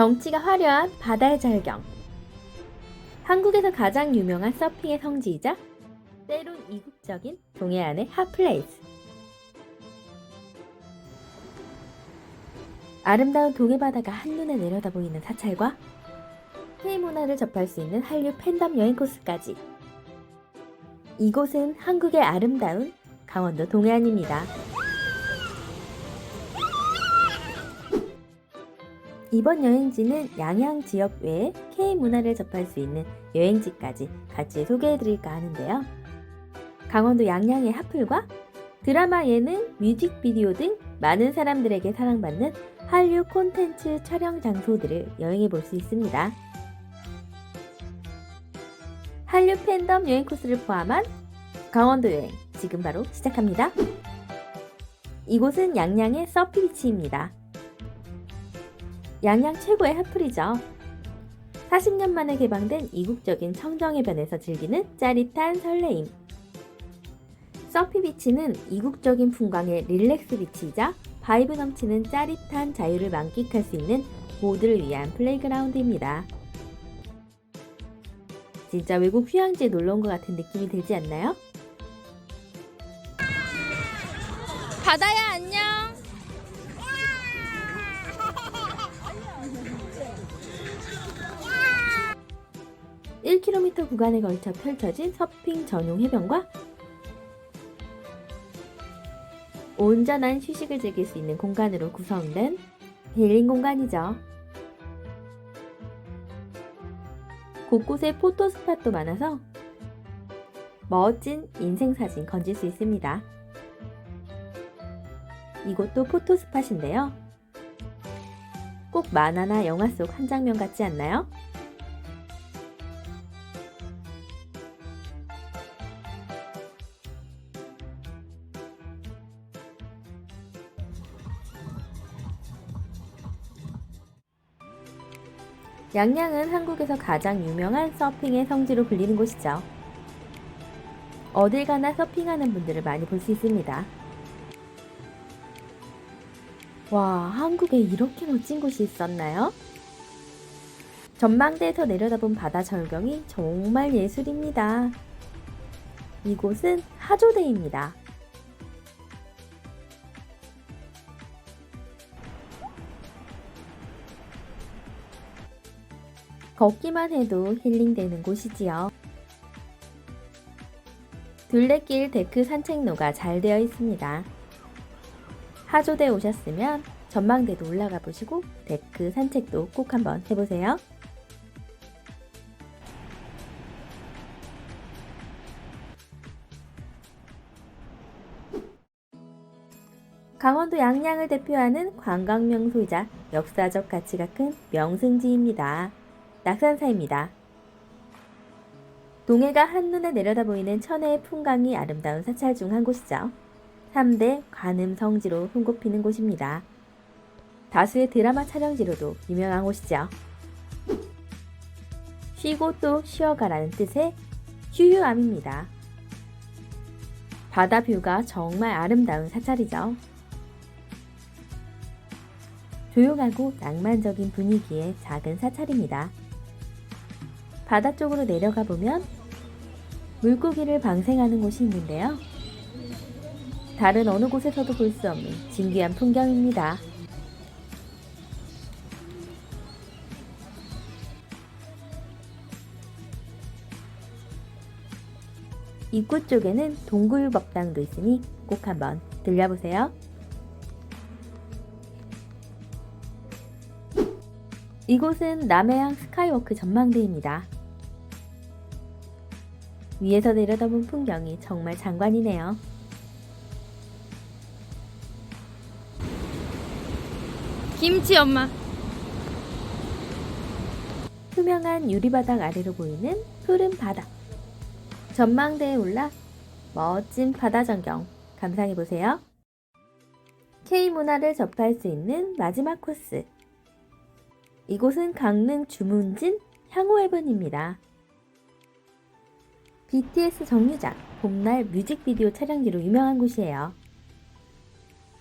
정치가 화려한 바다의 절경. 한국에서 가장 유명한 서핑의 성지이자 때론 이국적인 동해안의 핫플레이스. 아름다운 동해 바다가 한눈에 내려다 보이는 사찰과 K 문화를 접할 수 있는 한류 팬덤 여행 코스까지. 이곳은 한국의 아름다운 강원도 동해안입니다. 이번 여행지는 양양 지역 외에 K 문화를 접할 수 있는 여행지까지 같이 소개해드릴까 하는데요. 강원도 양양의 핫플과 드라마 예능, 뮤직비디오 등 많은 사람들에게 사랑받는 한류 콘텐츠 촬영 장소들을 여행해 볼 수 있습니다. 한류 팬덤 여행 코스를 포함한 강원도 여행 지금 바로 시작합니다. 이곳은 양양의 서피비치입니다. 양양 최고의 핫플이죠. 40년 만에 개방된 이국적인 청정해변에서 즐기는 짜릿한 설레임. 서피 비치는 이국적인 풍광의 릴렉스 비치이자 바이브 넘치는 짜릿한 자유를 만끽할 수 있는 모두를 위한 플레이그라운드입니다. 진짜 외국 휴양지에 놀러 온 것 같은 느낌이 들지 않나요? 바다야 안녕. 1km 구간에 걸쳐 펼쳐진 서핑 전용 해변과 온전한 휴식을 즐길 수 있는 공간으로 구성된 힐링 공간이죠. 곳곳에 포토 스팟도 많아서 멋진 인생 사진 건질 수 있습니다. 이곳도 포토 스팟인데요. 꼭 만화나 영화 속 한 장면 같지 않나요? 양양은 한국에서 가장 유명한 서핑의 성지로 불리는 곳이죠. 어딜 가나 서핑하는 분들을 많이 볼 수 있습니다. 와, 한국에 이렇게 멋진 곳이 있었나요? 전망대에서 내려다본 바다 절경이 정말 예술입니다. 이곳은 하조대입니다. 걷기만 해도 힐링되는 곳이지요. 둘레길 데크 산책로가 잘 되어 있습니다. 하조대 오셨으면 전망대도 올라가 보시고 데크 산책도 꼭 한번 해보세요. 강원도 양양을 대표하는 관광 명소이자 역사적 가치가 큰 명승지입니다. 낙산사입니다. 동해가 한눈에 내려다 보이는 천혜의 풍광이 아름다운 사찰 중 한 곳이죠. 3대 관음 성지로 손꼽히는 곳입니다. 다수의 드라마 촬영지로도 유명한 곳이죠. 쉬고 또 쉬어가라는 뜻의 휴유암입니다. 바다 뷰가 정말 아름다운 사찰이죠. 조용하고 낭만적인 분위기의 작은 사찰입니다. 바다 쪽으로 내려가 보면 물고기를 방생하는 곳이 있는데요. 다른 어느 곳에서도 볼 수 없는 진귀한 풍경입니다. 입구 쪽에는 동굴 법당도 있으니 꼭 한번 들려보세요. 이곳은 남해안 스카이워크 전망대입니다. 위에서 내려다본 풍경이 정말 장관이네요. 김치 엄마. 투명한 유리바닥 아래로 보이는 푸른 바다. 전망대에 올라 멋진 바다 전경 감상해 보세요. K 문화를 접할 수 있는 마지막 코스. 이곳은 강릉 주문진 향호해변입니다. BTS 정류장, 봄날 뮤직비디오 촬영지로 유명한 곳이에요.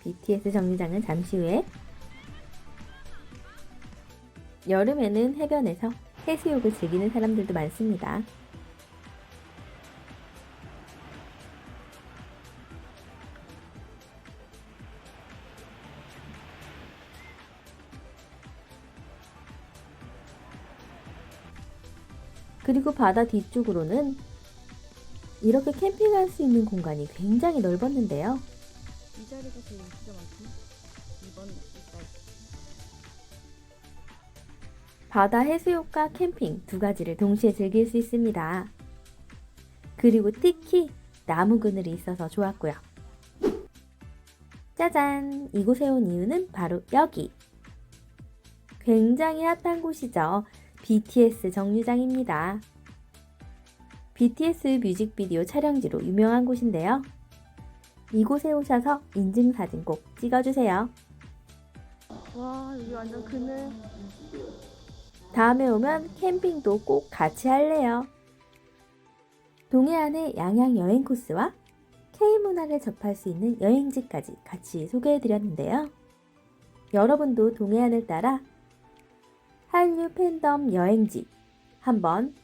BTS 정류장은 잠시 후에 여름에는 해변에서 해수욕을 즐기는 사람들도 많습니다. 그리고 바다 뒤쪽으로는 이렇게 캠핑할 수 있는 공간이 굉장히 넓었는데요. 이 자리가 제일 인기가 2번 이사이 바다 해수욕과 캠핑 두 가지를 동시에 즐길 수 있습니다. 그리고 특히 나무 그늘이 있어서 좋았고요. 짜잔! 이곳에 온 이유는 바로 여기! 굉장히 핫한 곳이죠. BTS 정류장입니다. BTS 뮤직비디오 촬영지로 유명한 곳인데요. 이곳에 오셔서 인증사진 꼭 찍어주세요. 와 여기 완전 그늘 다음에 오면 캠핑도 꼭 같이 할래요. 동해안의 양양 여행 코스와 K 문화를 접할 수 있는 여행지까지 같이 소개해 드렸는데요. 여러분도 동해안을 따라 한류 팬덤 여행지 한번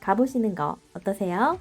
가보시는 거 어떠세요?